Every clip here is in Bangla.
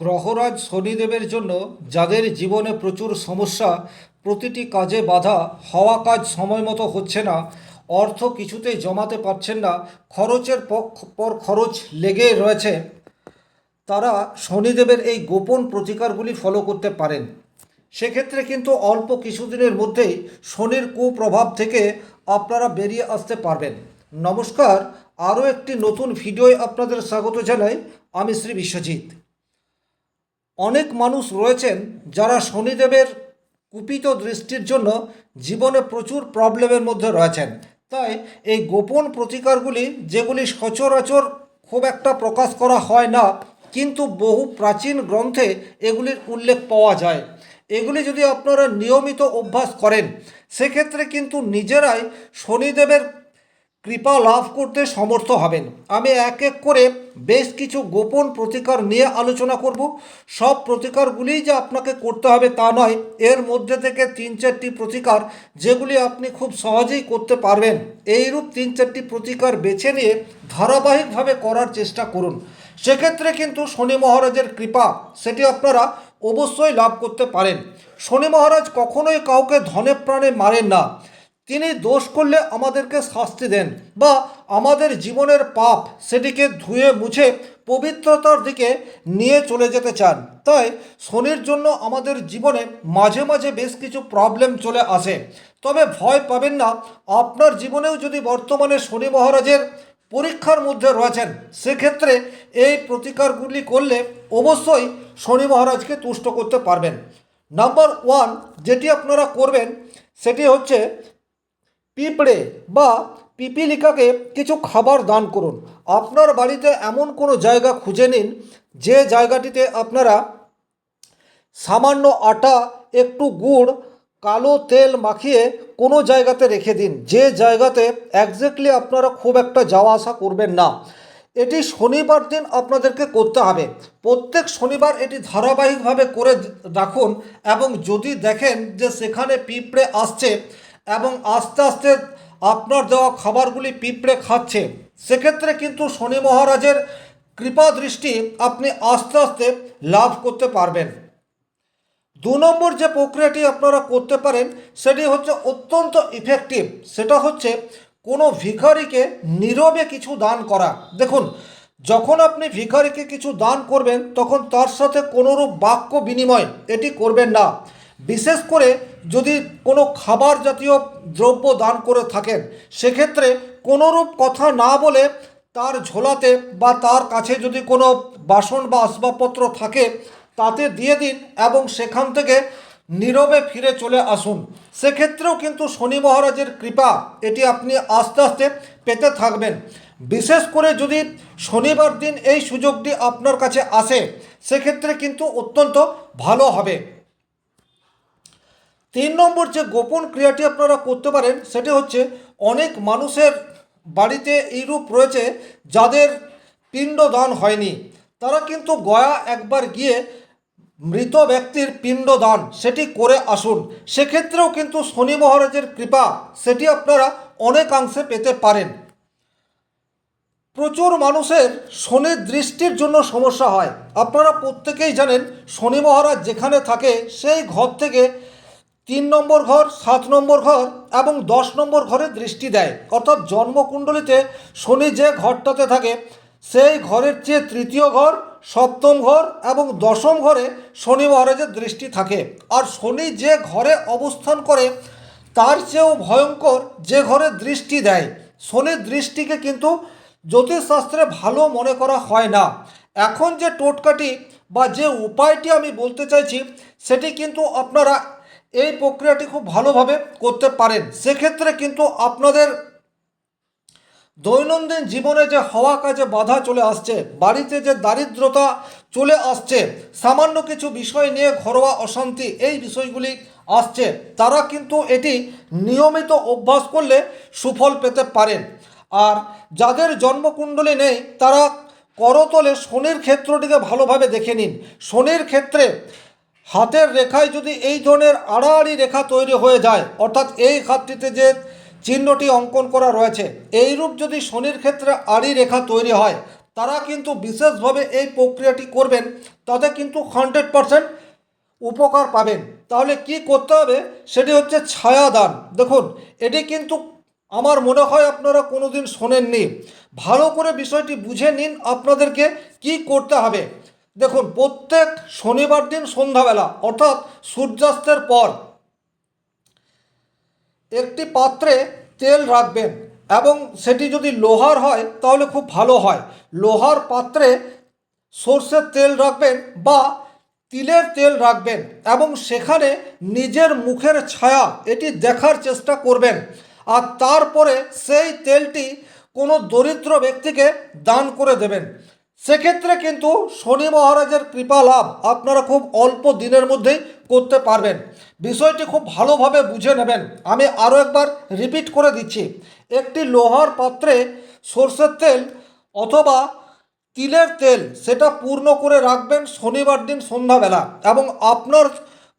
গ্রহরাজ শনিদেবের জন্য যাদের জীবনে প্রচুর সমস্যা, প্রতিটি কাজে বাধা, হওয়া কাজ সময় মতো হচ্ছে না, অর্থ কিছুতেই জমাতে পারছেন না, খরচের পর খরচ লেগে রয়েছে, তারা শনিদেবের এই গোপন প্রতিকারগুলি ফলো করতে পারেন। সেক্ষেত্রে কিন্তু অল্প কিছুদিনের মধ্যেই শনির কুপ্রভাব থেকে আপনারা বেরিয়ে আসতে পারবেন। নমস্কার, আরও একটি নতুন ভিডিওয় আপনাদের স্বাগত জানাই, আমি শ্রী বিশ্বজিৎ। অনেক মানুষ রয়েছেন যারা শনিদেবের কুপিত দৃষ্টির জন্য জীবনে প্রচুর প্রবলেমের মধ্যে রয়েছেন। তাই এই গোপন প্রতিকারগুলি যেগুলি সচরাচর খুব একটা প্রকাশ করা হয় না, কিন্তু বহু প্রাচীন গ্রন্থে এগুলির উল্লেখ পাওয়া যায়। এগুলি যদি আপনারা নিয়মিত অভ্যাস করেন, সেক্ষেত্রে কিন্তু নিজেরাই শনিদেবের কৃপা লাভ করতে সমর্থ হবেন। আমি এক এক করে বেশ কিছু গোপন প্রতিকার নিয়ে আলোচনা করব। সব প্রতিকারগুলিই যে আপনাকে করতে হবে তা নয়। এর মধ্যে থেকে তিন চারটি প্রতিকার যেগুলি আপনি খুব সহজেই করতে পারবেন। এইরূপ তিন চারটি প্রতিকার বেছে নিয়ে ধারাবাহিকভাবে করার চেষ্টা করুন। সেক্ষেত্রে কিন্তু শনি মহারাজের কৃপা, সেটি আপনারা অবশ্যই লাভ করতে পারেন। শনি মহারাজ কখনোই কাউকে ধনে প্রাণে মারেন না। তিনি দোষ করলে আমাদেরকে শাস্তি দেন বা আমাদের জীবনের পাপ সেটিকে ধুয়ে মুছে পবিত্রতার দিকে নিয়ে চলে যেতে চান। তাই শনির জন্য আমাদের জীবনে মাঝে মাঝে বেশ কিছু প্রবলেম চলে আসে। তবে ভয় পাবেন না, আপনার জীবনেও যদি বর্তমানে শনি মহারাজের পরীক্ষার মধ্যে রয়েছেন, সেক্ষেত্রে এই প্রতিকারগুলি করলে অবশ্যই শনি মহারাজকে তুষ্ট করতে পারবেন। নাম্বার ওয়ান যেটি আপনারা করবেন, সেটি হচ্ছে পিঁপড়ে বা পিপিলিকাকে কিছু খাবার দান করুন। আপনার বাড়িতে এমন কোনো জায়গা খুঁজে নিন, যে জায়গাটিতে আপনারা সামান্য আটা, একটু গুড়, কালো তেল মাখিয়ে কোনো জায়গাতে রেখে দিন। যে জায়গাতে একজ্যাক্টলি আপনারা খুব একটা যাওয়া আসা করবেন না। এটি শনিবার দিন আপনাদেরকে করতে হবে। প্রত্যেক শনিবার এটি ধারাবাহিকভাবে করে রাখুন এবং যদি দেখেন যে সেখানে পিঁপড়ে আসছে এবং আস্তে আস্তে আপনার দেওয়া খাবারগুলি পিঁপড়ে খাচ্ছে। সেক্ষেত্রে কিন্তু শনি মহারাজের কৃপা দৃষ্টি আপনি আস্তে আস্তে লাভ করতে পারবেন। দু নম্বর যে প্রক্রিয়াটি আপনারা করতে পারেন, সেটি হচ্ছে অত্যন্ত ইফেক্টিভ সেটা হচ্ছে কোনো ভিখারিকে নীরবে কিছু দান করা। দেখুন, যখন আপনি ভিখারিকে কিছু দান করবেন, তখন তার সাথে কোনোরূপ বাক্য বিনিময় এটি করবেন না। বিশেষ করে যদি কোনো খাবার জাতীয় দ্রব্য দান করে থাকেন, সেক্ষেত্রে কোনোরূপ কথা না বলে তার ঝোলাতে বা তার কাছে যদি কোনো বাসন বা আসবাবপত্র থাকে, তাতে দিয়ে দিন এবং সেখান থেকে নীরবে ফিরে চলে আসুন। সেক্ষেত্রেও কিন্তু শনি মহারাজের কৃপা, এটি আপনি আস্তে আস্তে পেতে থাকবেন। বিশেষ করে যদি শনিবার দিন এই সুযোগটি আপনার কাছে আসে, সেক্ষেত্রে কিন্তু অত্যন্ত ভালো হবে। তিন নম্বর যে গোপন ক্রিয়াটি আপনারা করতে পারেন, সেটি হচ্ছে অনেক মানুষের বাড়িতে এইরূপ রয়েছে যাদের পিণ্ডদান হয়নি। তারা কিন্তু গয়া একবার গিয়ে মৃত ব্যক্তির পিণ্ডদান সেটি করে আসুন। সেক্ষেত্রেও কিন্তু শনি মহারাজের কৃপা, সেটি আপনারা অনেকাংশে পেতে পারেন। প্রচুর মানুষের শনির দৃষ্টির জন্য সমস্যা হয়। আপনারা প্রত্যেকেই জানেন, শনি মহারাজ যেখানে থাকে, সেই ঘর থেকে তিন নম্বর ঘর, সাত নম্বর ঘর এবং দশ নম্বর ঘরে দৃষ্টি দেয়। অর্থাৎ জন্মকুণ্ডলিতে শনি যে ঘরটাতে থাকে, সেই ঘরের চেয়ে তৃতীয় ঘর, সপ্তম ঘর এবং দশম ঘরে শনি মহারাজের দৃষ্টি থাকে। আর শনি যে ঘরে অবস্থান করে, তার চেয়েও ভয়ঙ্কর যে ঘরে দৃষ্টি দেয়। শনির দৃষ্টিকে কিন্তু জ্যোতিষশাস্ত্রে ভালো মনে করা হয় না। এখন যে টোটকাটি বা যে উপায়টি আমি বলতে চাইছি, সেটি কিন্তু আপনারা এই প্রক্রিয়াটি খুব ভালোভাবে করতে পারেন। সেক্ষেত্রে কিন্তু আপনাদের দৈনন্দিন জীবনে যে হওয়া কাজে বাধা চলে আসছে, বাড়িতে যে দারিদ্রতা চলে আসছে, সামান্য কিছু বিষয় নিয়ে ঘরোয়া অশান্তি এই বিষয়গুলি আসছে, তারা কিন্তু এটি নিয়মিত অভ্যাস করলে সুফল পেতে পারেন। আর যাদের জন্মকুণ্ডলী নেই, তারা করতলে শনির ক্ষেত্রটিকে ভালোভাবে দেখে নিন। শনির ক্ষেত্রে হাতের রেখায় যদি এই ধরনের আড়াআড়ি রেখা তৈরি হয়ে যায়, অর্থাৎ এই হাতটিতে যে চিহ্নটি অঙ্কন করা রয়েছে, এইরূপ যদি শনির ক্ষেত্রে আড়ি রেখা তৈরি হয়, তারা কিন্তু বিশেষভাবে এই প্রক্রিয়াটি করবেন, তাতে কিন্তু হান্ড্রেড পারসেন্ট উপকার পাবেন। তাহলে কি করতে হবে? সেটি হচ্ছে ছায়াদান। দেখুন, এটি কিন্তু আমার মনে হয় আপনারা কোনোদিন শোনেননি। ভালো করে বিষয়টি বুঝে নিন আপনাদেরকে কি করতে হবে। দেখুন, প্রত্যেক শনিবার দিন সন্ধ্যাবেলা, অর্থাৎ সূর্যাস্তের পর, একটি পাত্রে তেল রাখবেন এবং সেটি যদি লোহার হয়, তাহলে খুব ভালো হয়। লোহার পাত্রে সর্ষের তেল রাখবেন বা তিলের তেল রাখবেন এবং সেখানে নিজের মুখের ছায়া, এটি দেখার চেষ্টা করবেন। আর তারপরে সেই তেলটি কোনো দরিদ্র ব্যক্তিকে দান করে দেবেন। সেক্ষেত্রে কিন্তু শনি মহারাজের কৃপা লাভ আপনারা খুব অল্প দিনের মধ্যেই করতে পারবেন। বিষয়টি খুব ভালোভাবে বুঝে নেবেন। আমি আরও একবার রিপিট করে দিচ্ছি। একটি লোহার পাত্রে সর্ষের তেল অথবা তিলের তেল, সেটা পূর্ণ করে রাখবেন শনিবার দিন সন্ধ্যাবেলা এবং আপনার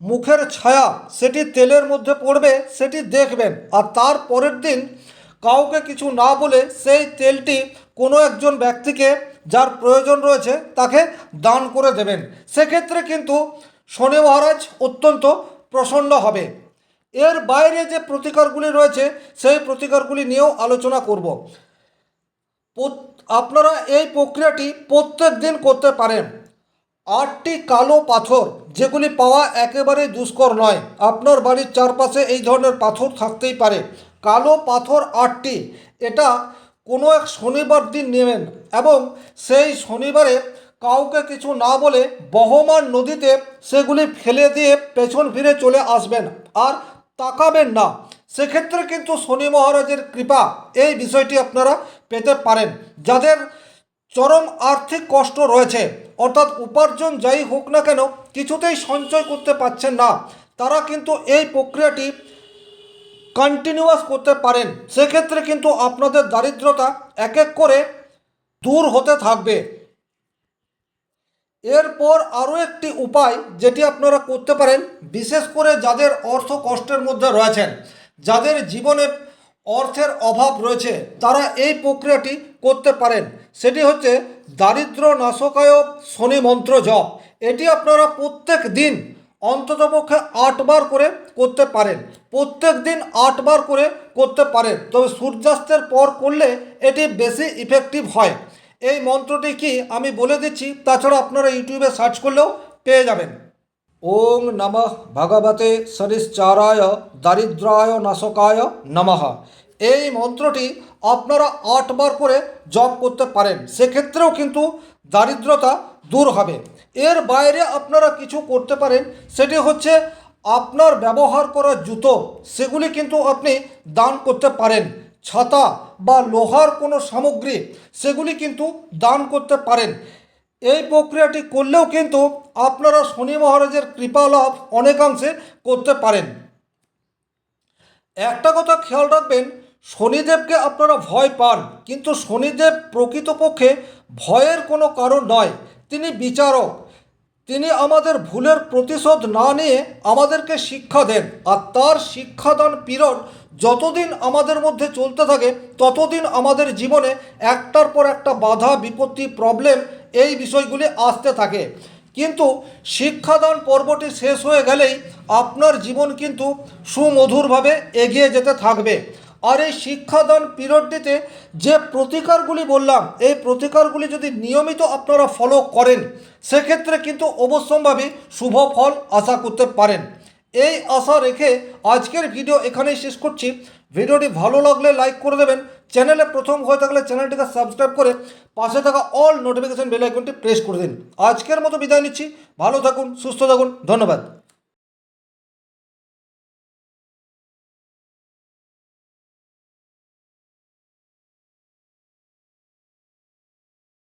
মুখের ছায়া সেটি তেলের মধ্যে পড়বে, সেটি দেখবেন। আর তার পরের দিন কাউকে কিছু না বলে সেই তেলটি কোনো একজন ব্যক্তিকে যার প্রয়োজন রয়েছে তাকে দান করে দেবেন। সেক্ষেত্রে কিন্তু শনি মহারাজ অত্যন্ত প্রসন্ন হবে। এর বাইরে যে প্রতিকারগুলি রয়েছে, সেই প্রতিকারগুলি নিয়েও আলোচনা করব। আপনারা এই প্রক্রিয়াটি প্রত্যেক দিন করতে পারেন। আটটি কালো পাথর, যেগুলি পাওয়া একেবারেই দুষ্কর নয়। আপনার বাড়ির চারপাশে এই ধরনের পাথর থাকতেই পারে। কালো পাথর আটটি। এটা কোনো এক শনিবার দিন নেবেন এবং সেই শনিবারে কাউকে কিছু না বলে বহমান নদীতে সেগুলি ফেলে দিয়ে পেছন ফিরে চলে আসবেন আর তাকাবেন না। সেক্ষেত্রে কিন্তু শনি মহারাজের কৃপা এই বিষয়টি আপনারা পেতে পারেন। যাদের চরম আর্থিক কষ্ট রয়েছে, অর্থাৎ উপার্জন যাই হোক না কেন, কিছুতেই সঞ্চয় করতে পারছেন না। তারা কিন্তু এই প্রক্রিয়াটি কন্টিনিউয়াস করতে পারেন। সেক্ষেত্রে কিন্তু আপনাদের দারিদ্রতা এক এক করে দূর হতে থাকবে। এরপর আরও একটি উপায় যেটি আপনারা করতে পারেন, বিশেষ করে যাদের অর্থ কষ্টের মধ্যে রয়েছেন, যাদের জীবনে অর্থের অভাব রয়েছে, তারা এই প্রক্রিয়াটি করতে পারেন। সেটি হচ্ছে দারিদ্র নাশকায় শনি মন্ত্র জপ। এটি আপনারা প্রত্যেক দিন অন্ততপক্ষে আটবার করে করতে পারেন। প্রত্যেক দিন আটবার করে করতে পারেন। তবে সূর্যাস্তের পর করলে এটি বেশি ইফেক্টিভ হয়। এই মন্ত্রটি কি আমি বলে দিচ্ছি, তাছাড়া আপনারা ইউটিউবে সার্চ করলেও পেয়ে যাবেন। ওং নমঃ ভগবতে সরিশ্চারায় দারিদ্রায় নাশকায় নমঃ। এই মন্ত্রটি আপনারা আটবার করে জপ করতে পারেন। সেক্ষেত্রেও কিন্তু দারিদ্রতা দূর হবে। এর বাইরে আপনারা কিছু করতে পারেন। সেটি হচ্ছে আপনার ব্যবহার করা জুতো, সেগুলি কিন্তু আপনি দান করতে পারেন। ছাতা বা লোহার কোনো সামগ্রী, সেগুলি কিন্তু দান করতে পারেন। এই প্রক্রিয়াটি করলেও কিন্তু আপনারা শনি মহারাজের কৃপা লাভ অনেকাংশে করতে পারেন। একটা কথা খেয়াল রাখবেন, শনিদেবকে আপনারা ভয় পান, কিন্তু শনিদেব প্রকৃতপক্ষে ভয়ের কোনো কারণ নয়। তিনি বিচারক। তিনি আমাদের ভুলের প্রতিশোধ না নিয়ে আমাদেরকে শিক্ষা দেন আর তার শিক্ষাদান পিরিয়ড যতদিন আমাদের মধ্যে চলতে থাকে, ততদিন আমাদের জীবনে একটার পর একটা বাধা, বিপত্তি প্রবলেম এই বিষয়গুলি আসতে থাকে। কিন্তু শিক্ষাদান পর্বটি শেষ হয়ে গেলেই আপনার জীবন কিন্তু সুমধুরভাবে এগিয়ে যেতে থাকবে। আর এই শিক্ষাদান পিরিয়ডটিতে যে প্রতিকারগুলি বললাম, এই প্রতিকারগুলি যদি নিয়মিত আপনারা ফলো করেন, সেক্ষেত্রে কিন্তু অবশ্যম্ভাবী শুভ ফল আশা করতে পারেন। এই আশা রেখে আজকের ভিডিও এখানেই শেষ করছি। ভিডিওটি ভালো লাগলে লাইক করে দেবেন। চ্যানেলে প্রথম হয়ে থাকলে চ্যানেলটিকে সাবস্ক্রাইব করে পাশে থাকা অল নোটিফিকেশন বেল আইকনটি প্রেস করে দিন। আজকের মতো বিদায় নিচ্ছি। ভালো থাকুন, সুস্থ থাকুন। ধন্যবাদ।